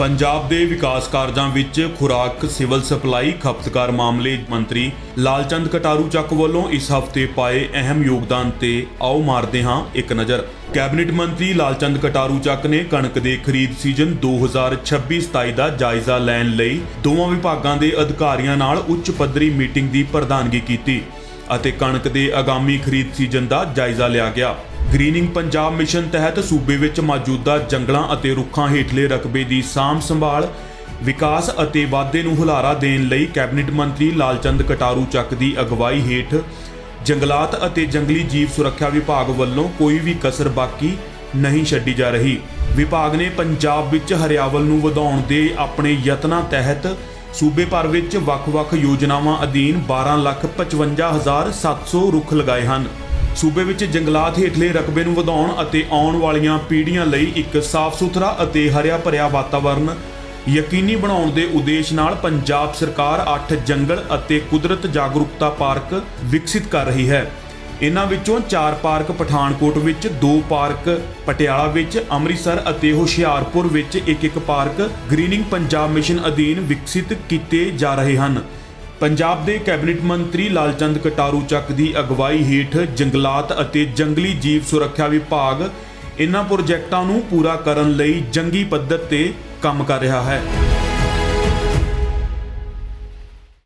ਪੰਜਾਬ ਦੇ ਵਿਕਾਸ ਕਾਰਜਾਂ ਵਿੱਚ ਖੁਰਾਕ, ਸਿਵਲ ਸਪਲਾਈ, ਖਪਤਕਾਰ ਮਾਮਲੇ ਮੰਤਰੀ ਲਾਲਚੰਦ ਕਟਾਰੂ ਚੱਕ ਵੱਲੋਂ ਇਸ ਹਫ਼ਤੇ ਪਾਏ ਅਹਿਮ ਯੋਗਦਾਨ ਤੇ ਆਓ ਮਾਰਦੇ ਹਾਂ ਇੱਕ ਨਜ਼ਰ। ਕੈਬਨਿਟ ਮੰਤਰੀ ਲਾਲਚੰਦ ਕਟਾਰੂ ਚੱਕ ਨੇ ਕਣਕ ਦੇ ਖਰੀਦ ਸੀਜ਼ਨ 2026-27 ਦਾ ਜਾਇਜ਼ਾ ਲੈਣ ਲਈ ਦੋਵਾਂ ਵਿਭਾਗਾਂ ਦੇ ਅਧਿਕਾਰੀਆਂ ਨਾਲ ਉੱਚ ਪੱਧਰੀ ਮੀਟਿੰਗ ਦੀ ਪ੍ਰਧਾਨਗੀ ਕੀਤੀ ਅਤੇ ਕਣਕ ਦੇ ਆਗਾਮੀ ਖਰੀਦ ਸੀਜ਼ਨ ਦਾ ਜਾਇਜ਼ਾ ਲਿਆ ਗਿਆ। ਗ੍ਰੀਨਿੰਗ ਪੰਜਾਬ ਮਿਸ਼ਨ ਤਹਿਤ ਸੂਬੇ ਵਿੱਚ ਮੌਜੂਦਾ ਜੰਗਲਾਂ ਅਤੇ ਰੁੱਖਾਂ ਹੇਠਲੇ ਰਕਬੇ ਦੀ ਸਾਂਭ ਸੰਭਾਲ, ਵਿਕਾਸ ਅਤੇ ਵਾਧੇ ਨੂੰ ਹੁਲਾਰਾ ਦੇਣ ਲਈ ਕੈਬਨਿਟ ਮੰਤਰੀ ਲਾਲਚੰਦ ਕਟਾਰੂ ਚੱਕ ਦੀ ਅਗਵਾਈ ਹੇਠ ਜੰਗਲਾਤ ਅਤੇ ਜੰਗਲੀ ਜੀਵ ਸੁਰੱਖਿਆ ਵਿਭਾਗ ਵੱਲੋਂ ਕੋਈ ਵੀ ਕਸਰ ਬਾਕੀ ਨਹੀਂ ਛੱਡੀ ਜਾ ਰਹੀ। ਵਿਭਾਗ ਨੇ ਪੰਜਾਬ ਵਿੱਚ ਹਰਿਆਵਲ ਨੂੰ ਵਧਾਉਣ ਦੇ ਆਪਣੇ ਯਤਨਾਂ ਤਹਿਤ ਸੂਬੇ ਭਰ ਵਿੱਚ ਵੱਖ-ਵੱਖ ਯੋਜਨਾਵਾਂ ਅਧੀਨ 1255700 ਰੁੱਖ ਲਗਾਏ ਹਨ। ਸੂਬੇ ਵਿੱਚ ਜੰਗਲਾਤ ਹੇਠਲੇ ਰਕਬੇ ਨੂੰ ਵਧਾਉਣ ਅਤੇ ਆਉਣ ਵਾਲੀਆਂ ਪੀੜ੍ਹੀਆਂ ਲਈ ਇੱਕ ਸਾਫ਼ ਸੁਥਰਾ ਅਤੇ ਹਰਿਆ ਭਰਿਆ ਵਾਤਾਵਰਣ ਯਕੀਨੀ ਬਣਾਉਣ ਦੇ ਉਦੇਸ਼ ਨਾਲ ਪੰਜਾਬ ਸਰਕਾਰ 8 ਜੰਗਲ ਅਤੇ ਕੁਦਰਤ ਜਾਗਰੂਕਤਾ ਪਾਰਕ ਵਿਕਸਿਤ ਕਰ ਰਹੀ ਹੈ। ਇਨ੍ਹਾਂ ਵਿੱਚੋਂ 4 ਪਾਰਕ ਪਠਾਨਕੋਟ ਵਿੱਚ 2 ਪਾਰਕ ਪਟਿਆਲਾ ਵਿੱਚ, ਅੰਮ੍ਰਿਤਸਰ ਅਤੇ ਹੁਸ਼ਿਆਰਪੁਰ ਵਿੱਚ ਇੱਕ ਇੱਕ ਪਾਰਕ ਗ੍ਰੀਨਿੰਗ ਪੰਜਾਬ ਮਿਸ਼ਨ ਅਧੀਨ ਵਿਕਸਿਤ ਕੀਤੇ ਜਾ ਰਹੇ ਹਨ। ਪੰਜਾਬ ਦੇ ਕੈਬਨਿਟ ਮੰਤਰੀ ਲਾਲਚੰਦ ਕਟਾਰੂ ਚੱਕ ਦੀ ਅਗਵਾਈ ਹੇਠ ਜੰਗਲਾਤ ਅਤੇ ਜੰਗਲੀ ਜੀਵ ਸੁਰੱਖਿਆ ਵਿਭਾਗ ਇਨ੍ਹਾਂ ਪ੍ਰੋਜੈਕਟਾਂ ਨੂੰ ਪੂਰਾ ਕਰਨ ਲਈ ਜੰਗੀ ਪੱਧਰ ਤੇ ਕੰਮ ਕਰ ਰਿਹਾ ਹੈ।